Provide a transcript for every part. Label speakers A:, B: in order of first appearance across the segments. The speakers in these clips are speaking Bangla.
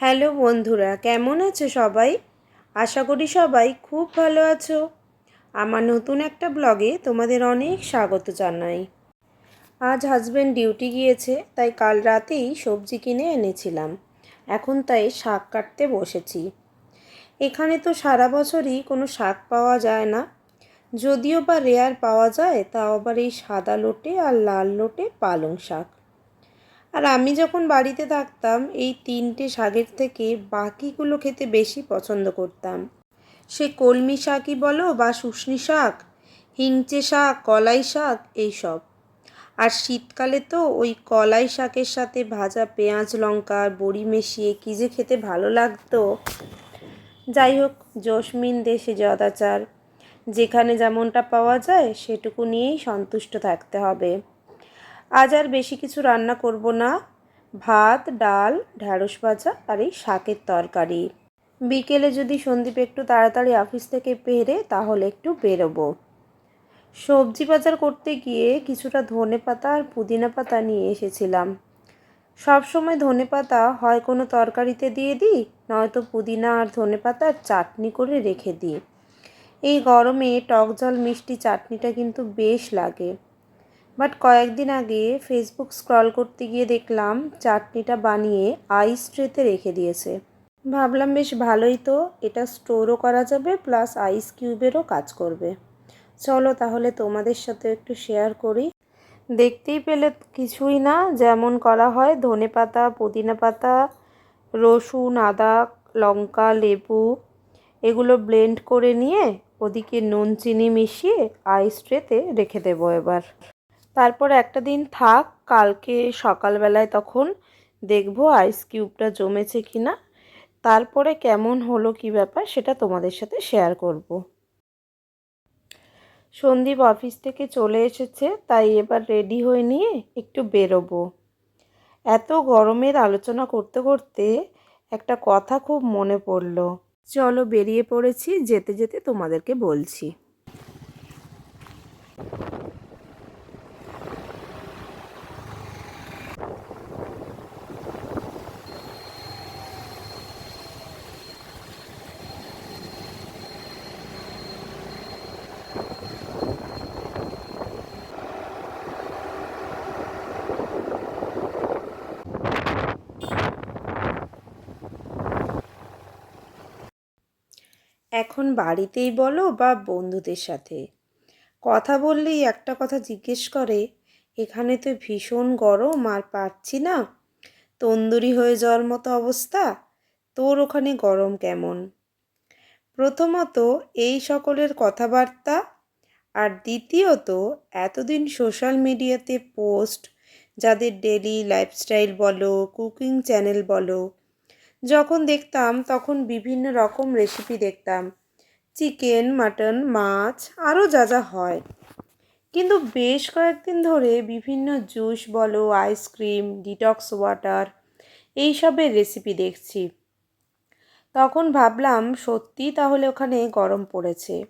A: হ্যালো বন্ধুরা, কেমন আছো সবাই? আশা করি সবাই খুব ভালো আছো। আমার নতুন একটা ব্লগে তোমাদের অনেক স্বাগত জানাই। আজ হাজব্যান্ড ডিউটি গিয়েছে, তাই কাল রাতেই সবজি কিনে এনেছিলাম। এখন তাই শাক কাটতে বসেছি। এখানে তো সারা বছরই কোনো শাক পাওয়া যায় না। যদিও বা রেয়ার পাওয়া যায়, তাও আবার এই সাদা লোটে আর লাল লোটে পালং শাক। আর আমি যখন বাড়িতে থাকতাম, এই তিনটে শাকের থেকে বাকিগুলো খেতে বেশি পছন্দ করতাম। সে কলমি শাকই বলো বা শুশনি শাক, হিংচে শাক, কলাই শাক, এইসব। আর শীতকালে তো ওই কলাই শাকের সাথে ভাজা পেঁয়াজ লঙ্কা বড়ি মিশিয়ে কী যে খেতে ভালো লাগতো। যাই হোক, জসমিন দেশে যদাচার। যেখানে যেমনটা পাওয়া যায়, সেটুকু নিয়েই সন্তুষ্ট থাকতে হবে। আজ আর বেশি কিছু রান্না করব না। ভাত, ডাল, ঢ্যাঁড়স ভাজা আর এই শাকের তরকারি। বিকেলে যদি সন্দীপ একটু তাড়াতাড়ি অফিস থেকে পেরে তাহলে একটু বেরোবো। সবজি বাজার করতে গিয়ে কিছুটা ধনে পাতা আর পুদিনা পাতা নিয়ে এসেছিলাম। সব সময় ধনে পাতা হয় কোনো তরকারিতে দিয়ে দিই, নয়তো পুদিনা আর ধনে পাতার চাটনি করে রেখে দিই। এই গরমে টক জল মিষ্টি চাটনিটা কিন্তু বেশ লাগে। বাট কয়েকদিন আগে ফেসবুক স্ক্রল করতে গিয়ে দেখলাম চাটনিটা বানিয়ে আইস ট্রেতে রেখে দিয়েছে। ভাবলাম বেশ ভালোই তো, এটা স্টোরও করা যাবে প্লাস আইস কিউবেরও কাজ করবে। চলো তাহলে তোমাদের সাথে একটু শেয়ার করি। দেখতেই পেলে কিছুই না, যেমন করা হয় ধনে পাতা, পুদিনা পাতা, রসুন, আদা, লঙ্কা, লেবু, এগুলো ব্লেন্ড করে নিয়ে ওদিকে নুন, চিনি মিশিয়ে আইস ট্রেতে রেখে দেবো এবার। তারপর একটা দিন থাক, কালকে সকালবেলায় তখন দেখব আইস কিউবটা জমেছে কি না তারপরে কেমন হলো, কি ব্যাপার, সেটা তোমাদের সাথে শেয়ার করব। সন্দীপ অফিস থেকে চলে এসেছে, তাই এবার রেডি হয়ে নিয়ে একটু বেরোবো। এত গরমের আলোচনা করতে করতে একটা কথা খুব মনে পড়ল। চলো বেরিয়ে পড়েছি, যেতে যেতে তোমাদেরকে বলছি। এখন বাড়িতেই বলো বা বন্ধুদের সাথে? কথা বললেই একটা কথা জিজ্ঞেস করে, এখানে তো ভীষণ গরম আর পারছি না। তন্দুরি হয়ে যাওয়ার মতো অবস্থা। তোর ওখানে গরম কেমন? প্রথমত, এই সকলের কথাবার্তা। আর দ্বিতীয়ত, এতদিন সোশ্যাল মিডিয়াতে পোস্ট, যাদের ডেলি লাইফস্টাইল বলো, কুকিং চ্যানেল বলো, যখন দেখতাম তখন বিভিন্ন রকম রেসিপি দেখতাম। চিকেন, মাটন, মাছ আরও যা যা হয়। কিন্তু বেশ কয়েকদিন ধরে বিভিন্ন জুস বলো, আইসক্রিম, ডিটক্স ওয়াটার এইসবের রেসিপি দেখছি। তখন ভাবলাম, সত্যি তাহলে ওখানে গরম পড়েছে।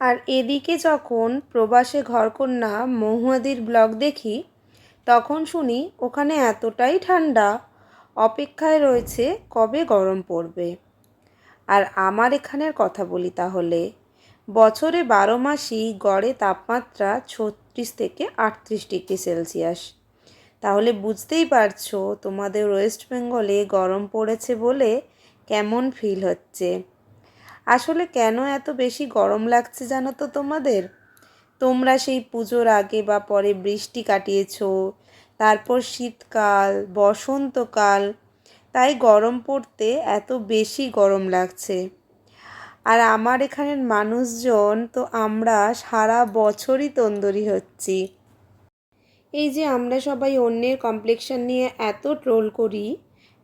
A: আর এদিকে যখন প্রবাসে ঘরকন্যা মহুয়াদির ব্লগ দেখি, তখন শুনি ওখানে এতটাই ঠান্ডা, অপেক্ষায় রয়েছে কবে গরম পড়বে। আর আমার এখানের কথা বলি তাহলে। বছরে বারো মাসই গড়ে তাপমাত্রা ছত্রিশ থেকে আটত্রিশ ডিগ্রি সেলসিয়াস। তাহলে বুঝতেই পারছ তোমাদের ওয়েস্ট বেঙ্গলে গরম পড়েছে বলে কেমন ফিল হচ্ছে। আসলে কেন এত বেশি গরম লাগছে জানো তো তোমাদের? তোমরা সেই পুজোর আগে বা পরে বৃষ্টি কাটিয়েছো, তারপর শীতকাল, বসন্তকাল তাই গরম পড়তে এত বেশি গরম লাগছে। আর আমার এখানের মানুষজন তো আমরা সারা বছরই তন্দুরি হচ্ছি। এই যে আমরা সবাই অন্যের কমপ্লেকশন নিয়ে এত ট্রোল করি,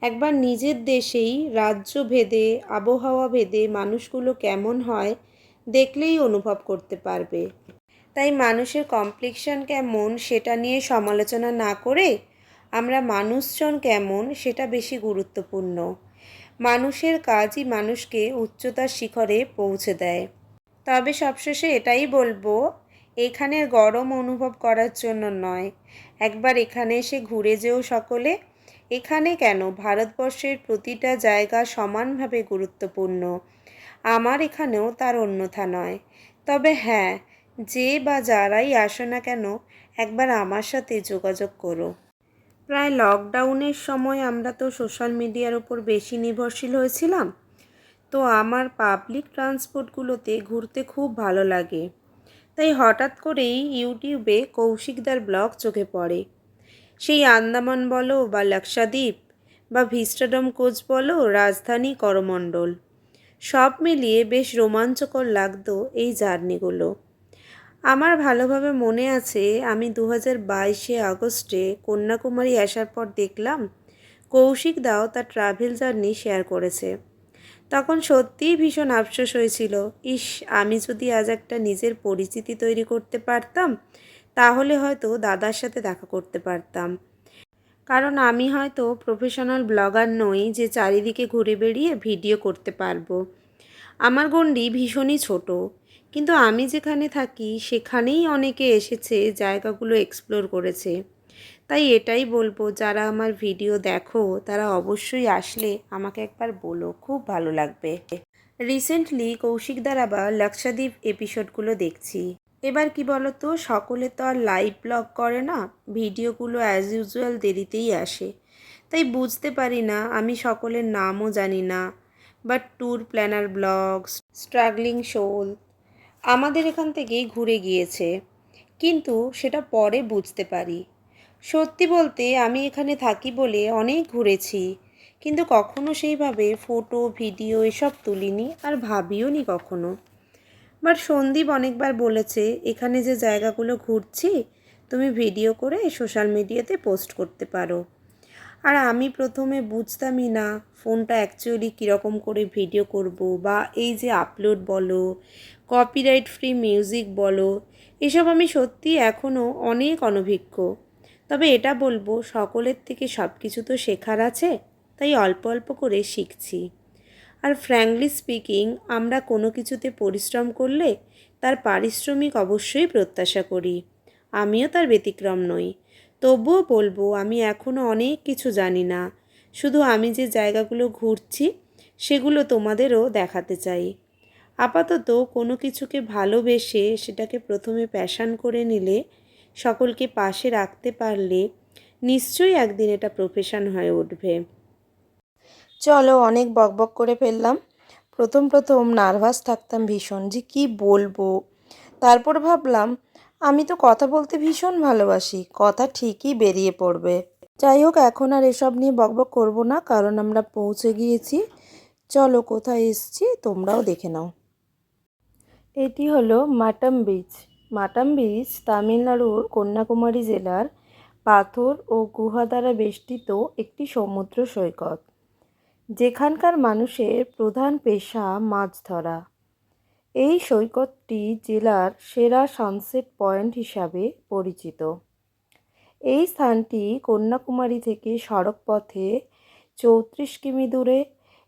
A: একবার নিজের দেশেই রাজ্য ভেদে আবহাওয়া ভেদে মানুষগুলো কেমন হয় দেখলেই অনুভব করতে পারবে। তাই মানুষের কমপ্লেকশন কেমন সেটা নিয়ে সমালোচনা না করে আমরা মানুষজন কেমন সেটা বেশি গুরুত্বপূর্ণ। মানুষের কাজই মানুষকে উচ্চতার শিখরে পৌঁছে দেয়। তবে সবশেষে এটাই বলব এখানের গরম অনুভব করার জন্য নয়। একবার এখানে এসে ঘুরে যেও সকলে। এখানে কেন? ভারতবর্ষের প্রতিটা জায়গা সমানভাবে গুরুত্বপূর্ণ। আমার এখানেও তার অন্যথা নয়। তবে হ্যাঁ যে বা যারাই আসো না কেন, একবার আমার সাথে যোগাযোগ করো। প্রায় লকডাউনের সময় আমরা তো সোশ্যাল মিডিয়ার ওপর বেশি নির্ভরশীল হয়েছিলাম। তো আমার পাবলিক ট্রান্সপোর্টগুলোতে ঘুরতে খুব ভালো লাগে। তাই হঠাৎ করেই ইউটিউবে কৌশিকদার ব্লগ চোখে পড়ে। সেই আন্দামান বলো বা লাক্ষাদ্বীপ বা ভিস্টাডম কোচ বলো, রাজধানী করমণ্ডল। সব মিলিয়ে বেশ রোমাঞ্চকর লাগতো এই জার্নিগুলো। আমার ভালোভাবে মনে আছে, আমি দু হাজার বাইশে আগস্টে কন্যাকুমারী আসার পর দেখলাম কৌশিক দাও তার ট্রাভেল জার্নি শেয়ার করেছে। তখন সত্যিই ভীষণ আফসোস হয়েছিল, ইস, আমি যদি আজ একটা নিজের পরিচিতি তৈরি করতে পারতাম, তাহলে হয়তো দাদার সাথে দেখা করতে পারতাম। কারণ আমি হয়তো প্রফেশনাল ব্লগার নই যে চারিদিকে ঘুরে বেড়িয়ে ভিডিও করতে পারব। আমার গণ্ডি ভীষণই ছোট কিন্তু আমি যেখানে থাকি, সেখানেই অনেকে এসেছে, জায়গাগুলো এক্সপ্লোর করেছে। তাই এটাই বলব, যারা আমার ভিডিও দেখো, তারা অবশ্যই আসলে আমাকে একবার বলো, খুব ভালো লাগবে। রিসেন্টলি কৌশিকদার আবার লাক্ষাদ্বীপ এপিসোডগুলো দেখছি। এবার কি বলতো, সকলে তো আর লাইভ ব্লগ করে না ভিডিওগুলো অ্যাজ ইউজুয়াল দেরিতেই আসে। তাই বুঝতে পারি না, আমি সকলের নামও জানি না but tour planner blogs struggling শোল আমাদের এখান থেকেই ঘুরে গিয়েছে। কিন্তু সেটা পরে বুঝতে পারি। সত্যি বলতে আমি এখানে থাকি বলে অনেক ঘুরেছি। কিন্তু কখনো সেইভাবে ফটো, ভিডিও এসব তুলিনি আর ভাবিও নি কখনো। বাট সন্দীপ অনেকবার বলেছে, এখানে যে জায়গাগুলো ঘুরছি, তুমি ভিডিও করে সোশ্যাল মিডিয়াতে পোস্ট করতে পারো। আর আমি প্রথমে বুঝতামই না ফোনটা অ্যাকচুয়ালি কীরকম করে ভিডিও করব বা এই যে আপলোড বলো কপিরাইট ফ্রি মিউজিক বলো, এসব আমি সত্যি এখনও অনেক অনভিজ্ঞ। তবে এটা বলব, সকলের থেকে সব কিছু তো শেখার আছে, তাই অল্প অল্প করে শিখছি। আর ফ্র্যাঙ্কলি স্পিকিং আমরা কোনো কিছুতে পরিশ্রম করলে তার পারিশ্রমিক অবশ্যই প্রত্যাশা করি। আমিও তার ব্যতিক্রম নই। তবুও বলব, আমি এখনও অনেক কিছু জানি না। শুধু আমি যে জায়গাগুলো ঘুরছি, সেগুলো তোমাদেরও দেখাতে চাই। আপাতত কোনো কিছুকে ভালোবেসে সেটাকে প্রথমে প্যাশান করে নিলে, সকলকে পাশে রাখতে পারলে নিশ্চয়ই একদিন এটা প্রফেশন হয়ে উঠবে। চলো, অনেক বকবক করে ফেললাম। প্রথম প্রথম নার্ভাস থাকতাম ভীষণ যে কী বলব। তারপর ভাবলাম আমি তো কথা বলতে ভীষণ ভালোবাসি, কথা ঠিকই বেরিয়ে পড়বে। যাই হোক, এখন আর এসব নিয়ে বকবক করব না, কারণ আমরা পৌঁছে গিয়েছি। চলো কোথায় এসছি তোমরাও দেখে নাও। এটি হলো মাটাম বিচ। মাটাম বিচ তামিলনাড়ুর কন্যাকুমারী জেলার পাথর ও গুহা দ্বারা বেষ্টিত একটি সমুদ্র সৈকত, যেখানকার মানুষের প্রধান পেশা মাছ ধরা। এই সৈকতটি জেলার সেরা সানসেট পয়েন্ট হিসাবে পরিচিত। এই স্থানটি কন্যাকুমারী থেকে সড়ক পথে চৌত্রিশ কিমি দূরে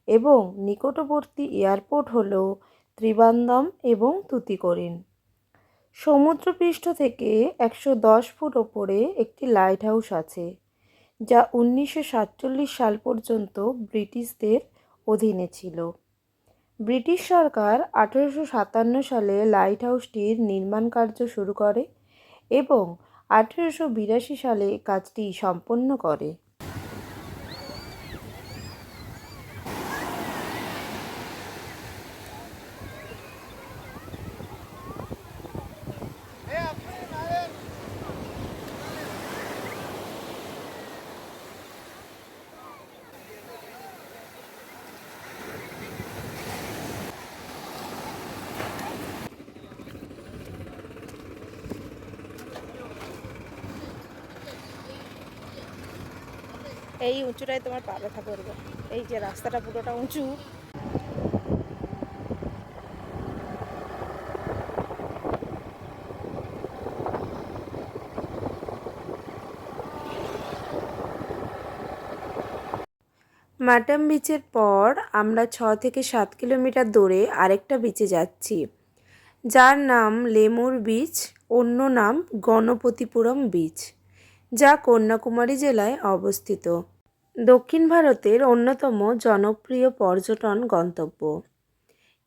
A: এবং নিকটবর্তী এয়ারপোর্ট হল ত্রিবান্দম এবং তুতিকোরিন। সমুদ্রপৃষ্ঠ থেকে একশো দশ ফুট ওপরে একটি লাইট হাউস আছে, যা উনিশশো সাতচল্লিশ সাল পর্যন্ত ব্রিটিশদের অধীনে ছিল। ব্রিটিশ সরকার আঠেরোশো সাতান্ন সালে লাইট হাউসটির নির্মাণ কার্য শুরু করে এবং আঠেরোশো বিরাশি সালে কাজটি সম্পন্ন করে। এই উঁচুটায় তোমার পা ব্যথা করবে। এই যে রাস্তাটা পুরোটা উঁচু। মাটাম বিচের পর আমরা ছ থেকে সাত কিলোমিটার দূরে আরেকটা বিচে যাচ্ছি। যার নাম লেমুর বিচ অন্য নাম গণপতিপুরম বিচ যা কন্যাকুমারী জেলায় অবস্থিত। দক্ষিণ ভারতের অন্যতম জনপ্রিয় পর্যটন গন্তব্য।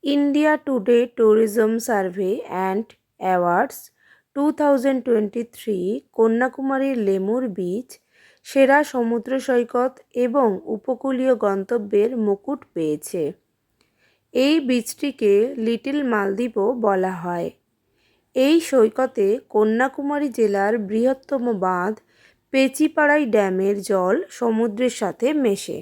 A: India Today tourism survey and awards two thousand twenty three কন্যাকুমারীর Lemur Beach, সেরা সমুদ্র সৈকত এবং উপকূলীয় গন্তব্যের মুকুট পেয়েছে। এই বিচটিকে লিটল মালদ্বীপও বলা হয়। এই সৈকতে কন্যাকুমারী জেলার বৃহত্তম বাঁধ পেচিপাড়াই ড্যামের জল সমুদ্রের সাথে মেশে।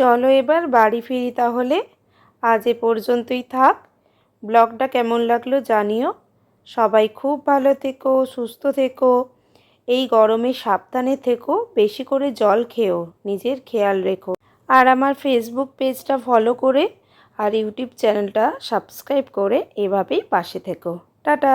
A: চলো এবার বাড়ি ফিরি তাহলে। আজ এ পর্যন্তই থাক। ব্লগটা কেমন লাগল জানিও। সবাই খুব ভালো থেকো, সুস্থ থেকো। এই গরমে সাবধানে থেকো, বেশি করে জল খেও, নিজের খেয়াল রেখো। আর আমার ফেসবুক পেজটা ফলো করে আর ইউটিউব চ্যানেলটা সাবস্ক্রাইব করে এভাবেই পাশে থেকো। টাটা!